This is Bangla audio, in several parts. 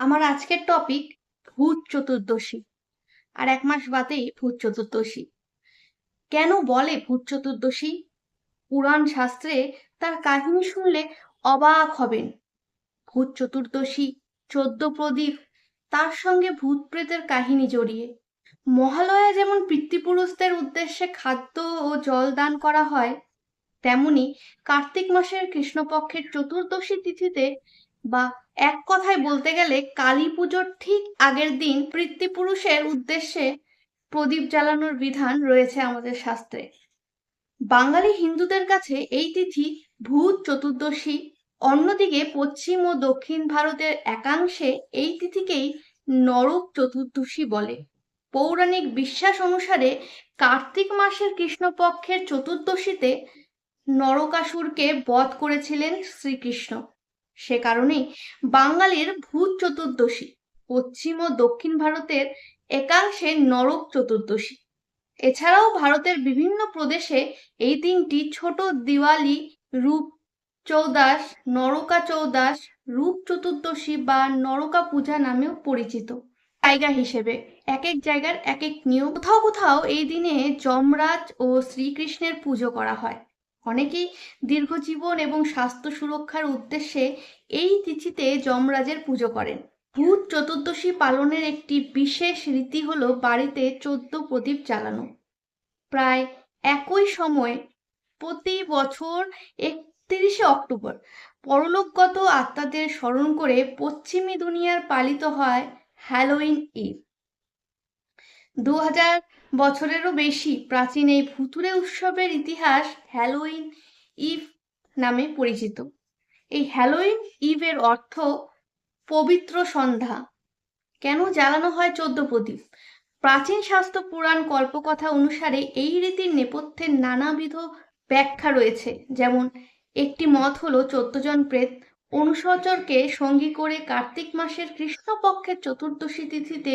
আমার আজকের টপিক ভূত চতুর্দশী। আর এক মাস বাদেই ভূত চতুর্দশী। কেন বলে ভূত চতুর্দশী? পুরাণ শাস্ত্রে তার কাহিনী শুনলে অবাক হবেন। ভূত চতুর্দশী, চোদ্দ প্রদীপ, তার সঙ্গে ভূত প্রেতের কাহিনী জড়িয়ে। মহালয়া যেমন পিতৃপুরুষদের উদ্দেশ্যে খাদ্য ও জল দান করা হয়, তেমনি কার্তিক মাসের কৃষ্ণপক্ষের চতুর্দশী তিথিতে বা এক কথায় বলতে গেলে কালী পুজোর ঠিক আগের দিন পিতৃপুরুষের উদ্দেশ্যে প্রদীপ জ্বালানোর বিধান রয়েছে আমাদের শাস্ত্রে। বাঙালি হিন্দুদের কাছে এই তিথি ভূত চতুর্দশী, অন্যদিকে পশ্চিম ও দক্ষিণ ভারতের একাংশে এই তিথিকেই নরক চতুর্দশী বলে। পৌরাণিক বিশ্বাস অনুসারে কার্তিক মাসের কৃষ্ণপক্ষের চতুর্দশীতে নরকাসুরকে বধ করেছিলেন শ্রীকৃষ্ণ। সে কারণেই বাঙালির ভূত চতুর্দশী, পশ্চিম ও দক্ষিণ ভারতের একাংশে নরক চতুর্দশী। এছাড়াও ভারতের বিভিন্ন প্রদেশে এই দিনটি ছোট দিওয়ালি, রূপ চৌদাস, নরকা চৌদাস, রূপ চতুর্দশী বা নরকা পূজা নামেও পরিচিত। জায়গা হিসেবে এক এক জায়গার এক এক নিয়ম। কোথাও কোথাও এই দিনে যমরাজ ও শ্রীকৃষ্ণের পুজো করা হয়। অনেকেই দীর্ঘজীবন এবং স্বাস্থ্য সুরক্ষার উদ্দেশ্যে এই তিথিতে যমরাজের পুজো করেন। ভূত চতুর্দশী পালনের একটি বিশেষ রীতি হলো বাড়িতে চোদ্দ প্রদীপ জ্বালানো। প্রায় একই সময়ে প্রতি বছর একত্রিশে অক্টোবর পরলোকগত আত্মাদের স্মরণ করে পশ্চিমী দুনিয়ার পালিত হয় হ্যালোইন ইভ। দু হাজার বছরেরও বেশি প্রাচীন এই ভুতুরে উৎসবের ইতিহাস হ্যালোইন ইভ নামে পরিচিত। এই হ্যালোইন ইভের অর্থ পবিত্র সন্ধ্যা। কেন জ্বালানো হয় চোদ্দ প্রদীপ? প্রাচীন শাস্ত্র পুরাণ কল্পকথা অনুসারে এই রীতির নেপথ্যের নানাবিধ ব্যাখ্যা রয়েছে। যেমন, একটি মত হলো চোদ্দ জন প্রেত অনুসচরকে সঙ্গী করে কার্তিক মাসের কৃষ্ণপক্ষের চতুর্দশী তিথিতে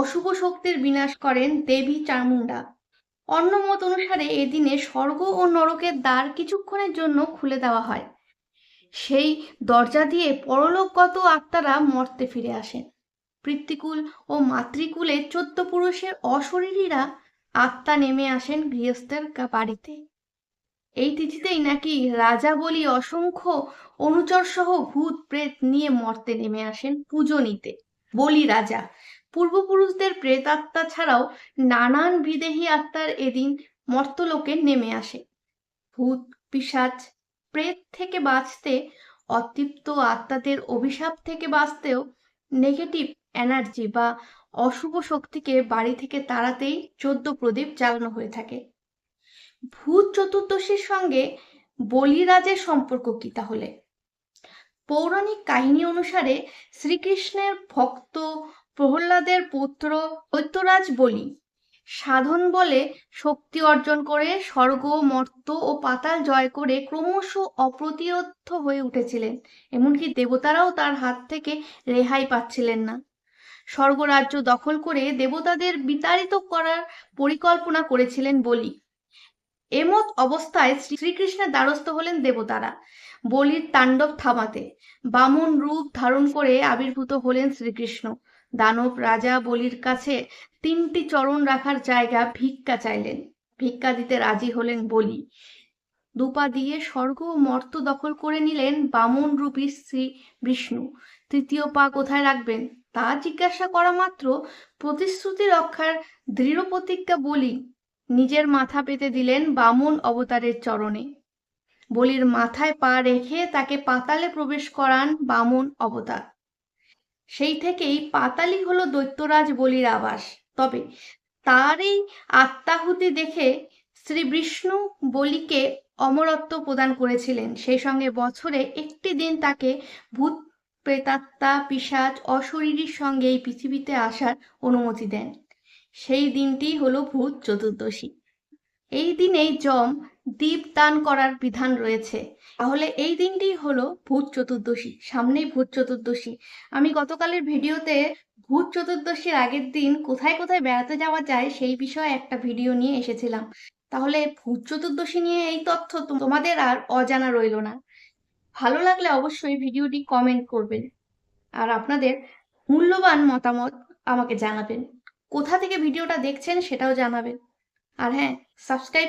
অশুভ শক্তির বিনাশ করেন দেবী চামুন্ডা অন্য মত অনুসারে এদিনে স্বর্গ ও নরকের দ্বার কিছুক্ষণের জন্য খুলে দেওয়া হয়। সেই দরজা দিয়ে পরলোকগত আত্মারা মর্তে ফিরে আসেন। পিতৃকুল ও মাতৃকুলে চোদ্দ পুরুষের অশরীরীরা আত্মা নেমে আসেন গৃহস্থের বাড়িতে। এই তিথিতেই নাকি রাজা বলি অসংখ্য অনুচর সহ ভূত প্রেত নিয়ে মর্তে নেমে আসেন পুজো নিতে। বলি রাজা পূর্বপুরুষদের প্রেতাত্মা ছাড়াও নানান বিদেহী আত্মার এদিন মর্তলোকে নেমে আসে। ভূত পিসাচ প্রেত থেকে বাঁচতে, অতৃপ্ত আত্মাদের অভিশাপ থেকে বাঁচতেও নেগেটিভ এনার্জি বা অশুভ শক্তিকে বাড়ি থেকে তাড়াতেই চোদ্দ প্রদীপ জ্বালানো হয়ে থাকে। ভূত চতুর্দশীর সঙ্গে বলিরাজের সম্পর্ক কি তাহলে? পৌরাণিক কাহিনী অনুসারে শ্রীকৃষ্ণের ভক্ত প্রহ্লাদের পুত্র দৈত্যরাজ বলি। সাধন বলে শক্তি অর্জন করে স্বর্গ মর্ত ও পাতাল জয় করে ক্রমশ অপ্রতিরোধ হয়ে উঠেছিলেন। এমনকি দেবতারাও তার হাত থেকে রেহাই পাচ্ছিলেন না। স্বর্গরাজ্য দখল করে দেবতাদের বিতাড়িত করার পরিকল্পনা করেছিলেন বলি। এমত অবস্থায় শ্রীকৃষ্ণের দ্বারস্থ হলেন দেবতারা বলির তাণ্ডব থামাতে। বামন রূপ ধারণ করে আবির্ভূত হলেন শ্রীকৃষ্ণ। দানব রাজা বলির কাছে তিনটি চরণ রাখার জায়গা ভিক্ষা চাইলেন। ভিক্ষা দিতে রাজি হলেন বলি। দুপা দিয়ে স্বর্গ ও মর্ত দখল করে নিলেন বামন রূপী শ্রী বিষ্ণু। তৃতীয় পা কোথায় রাখবেন? তা জিজ্ঞাসা করা মাত্র প্রতিশ্রুতি রক্ষার দৃঢ় প্রতিজ্ঞা বলি নিজের মাথা পেতে দিলেন বামন অবতারের চরণে। বলির মাথায় পা রেখে তাকে পাতালে প্রবেশ করান বামন অবতার। সেই থেকেই পাতালি হলো দৈত্যরাজ বলির আবাস। তবে তার এই আত্মাহুতি দেখে শ্রী বিষ্ণু বলিকে অমরত্ব প্রদান করেছিলেন। সেই সঙ্গে বছরে একটি দিন তাকে ভূত, প্রেতাত্মা পিসাচ অশরীরীর সঙ্গে এই পৃথিবীতে আসার অনুমতি দেন। সেই দিনটি হলো ভূত চতুর্দশী। এই দিনেই যম দীপ দান করার বিধান রয়েছে। তাহলে এই দিনটি হলো ভূত চতুর্দশী, সামনেই ভূত চতুর্দশী। আমি গতকালের ভিডিওতে ভূত চতুর্দশীর আগের দিন কোথায় কোথায় বেড়াতে যাওয়া যায় সেই বিষয়ে একটা ভিডিও নিয়ে এসেছিলাম। তাহলে ভূত চতুর্দশী নিয়ে এই তথ্য তোমাদের আর অজানা রইল না। ভালো লাগলে অবশ্যই ভিডিওটি কমেন্ট করবেন। আর আপনাদের মূল্যবান মতামত আমাকে জানাবেন। কোথা থেকে ভিডিওটা দেখছেন সেটাও জানাবেন। আর হ্যাঁ সাবস্ক্রাইব